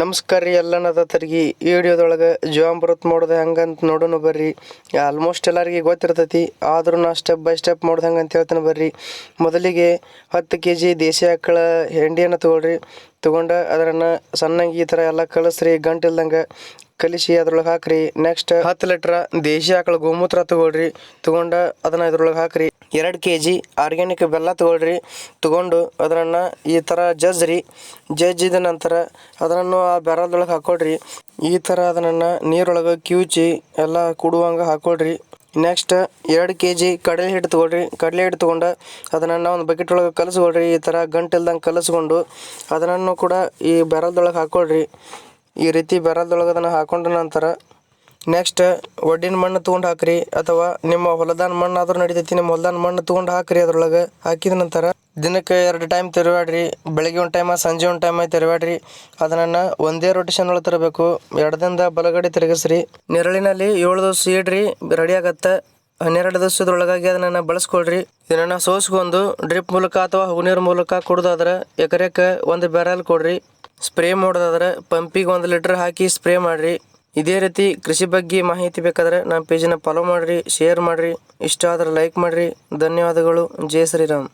ನಮಸ್ಕಾರ ರೀ ಎಲ್ಲನದ ತರ್ಗಿ ಈ ವಿಡಿಯೋದೊಳಗೆ ಜೀವಾಮೃತ ಮಾಡೋದು ಹೆಂಗಂತ ನೋಡೋಣ ಬರ್ರಿ. ಆಲ್ಮೋಸ್ಟ್ ಎಲ್ಲರಿಗೆ ಗೊತ್ತಿರ್ತೈತಿ. ಆದರೂ ನಾ ಸ್ಟೆಪ್ ಬೈ ಸ್ಟೆಪ್ ಮಾಡೋದು ಹೆಂಗೆ ಅಂತ ಹೇಳ್ತೇನೆ ಬರ್ರಿ. ಮೊದಲಿಗೆ ಹತ್ತು ಕೆ ಜಿ ದೇಸಿ ಆಕಳ ಹೆಂಡಿಯನ್ನು ತೊಗೊಳ್ರಿ. ತೊಗೊಂಡು ಅದನ್ನು ಸಣ್ಣಗೆ ಈ ಥರ ಎಲ್ಲ ಗಂಟೆ ಗಂಟಿಲ್ದಂಗೆ ಕಲಿಸಿ ಅದ್ರೊಳಗೆ ಹಾಕ್ರಿ. ನೆಕ್ಸ್ಟ್ ಹತ್ತು ಲೀಟ್ರ್ ದೇಶಿ ಆಕಳ ಗೋಮೂತ್ರ ತೊಗೊಳ್ರಿ. ತೊಗೊಂಡು ಅದನ್ನು ಇದ್ರೊಳಗೆ ಹಾಕ್ರಿ. ಎರಡು ಕೆ ಜಿ ಆರ್ಗ್ಯಾನಿಕ್ ಬೆಲ್ಲ ತೊಗೊಳ್ರಿ. ತೊಗೊಂಡು ಅದನ್ನು ಈ ಥರ ಜಜ್ರಿ. ಜಜ್ಜಿದ ನಂತರ ಅದನ್ನು ಆ ಬೆರದೊಳಗೆ ಹಾಕೊಳ್ರಿ. ಈ ಥರ ಅದನ್ನು ನೀರೊಳಗೆ ಕಿವುಚಿ ಎಲ್ಲ ಕುಡುವಂಗೆ ಹಾಕೊಳ್ರಿ. ನೆಕ್ಸ್ಟ್ ಎರಡು ಕೆ ಜಿ ಕಡಲೆ ಹಿಟ್ಟು ತೊಗೊಳ್ರಿ. ಕಡಲೆ ಹಿಟ್ಟು ತೊಗೊಂಡು ಅದನ್ನು ಒಂದು ಬಕೆಟ್ ಒಳಗೆ ಕಲಸ್ಕೊಳ್ರಿ. ಈ ಥರ ಗಂಟಿಲ್ದಂಗೆ ಕಲಸ್ಕೊಂಡು ಅದನ್ನು ಕೂಡ ಈ ಬೆರಲ್ದೊಳಗೆ ಹಾಕೊಳ್ರಿ. ಈ ರೀತಿ ಬೆರಲ್ದೊಳಗೆ ಅದನ್ನು ಹಾಕೊಂಡ ನಂತರ ನೆಕ್ಸ್ಟ್ ಒಡ್ಡಿನ ಮಣ್ಣು ತೊಗೊಂಡು ಹಾಕ್ರಿ ಅಥವಾ ನಿಮ್ಮ ಹೊಲದಾನ ಮಣ್ಣು ಆದ್ರೂ ನಡಿತೈತಿ, ನಿಮ್ಮ ಹೊಲದಾನ ಮಣ್ಣು ತೊಗೊಂಡು ಹಾಕ್ರಿ ಅದ್ರೊಳಗೆ. ಹಾಕಿದ ನಂತರ ದಿನಕ್ಕೆ ಎರಡು ಟೈಮ್ ತಿರುವಾಡ್ರಿ ಬೆಳಗ್ಗೆ ಒಂದು ಟೈಮ ಸಂಜೆ ಒಂದು ಟೈಮ ತಿರುವಾಡ್ರಿ ಅದನ್ನ ಒಂದೇ ರೊಟೇಷನ್ ಒಳಗೆ ತರಬೇಕು. ಎರಡದಿಂದ ಬಲಗಡೆ ತಿರುಗಿಸ್ರಿ. ನೆರಳಿನಲ್ಲಿ ಏಳು ದಿವಸ ಇಡ್ರಿ ರೆಡಿ ಆಗತ್ತೆ. ಹನ್ನೆರಡು ದಿವಸದೊಳಗಾಗಿ ಅದನ್ನ ಬಳಸ್ಕೊಳ್ರಿ. ಇದನ್ನ ಸೋಸ್ಕೊಂಡು ಡ್ರಿಪ್ ಮೂಲಕ ಅಥವಾ ಹೂನೀರ್ ಮೂಲಕ ಕುಡ್ದಾದ್ರೆ ಎಕರೆಕ ಒಂದು ಬ್ಯಾರಲ್ ಕೊಡ್ರಿ. ಸ್ಪ್ರೇ ಮಾಡೋದಾದ್ರೆ ಪಂಪಿಗೆ ಒಂದು ಲೀಟ್ರ್ ಹಾಕಿ ಸ್ಪ್ರೇ ಮಾಡಿರಿ. ಇದೇ ರೀತಿ ಕೃಷಿ ಬಗ್ಗೆ ಮಾಹಿತಿ ಬೇಕಾದರೆ ನಮ್ಮ ಪೇಜನ್ನು ಫಾಲೋ ಮಾಡಿರಿ ಶೇರ್ ಮಾಡಿರಿ, ಇಷ್ಟ ಆದರೆ ಲೈಕ್ ಮಾಡಿರಿ. ಧನ್ಯವಾದಗಳು. ಜೈ ಶ್ರೀರಾಮ್.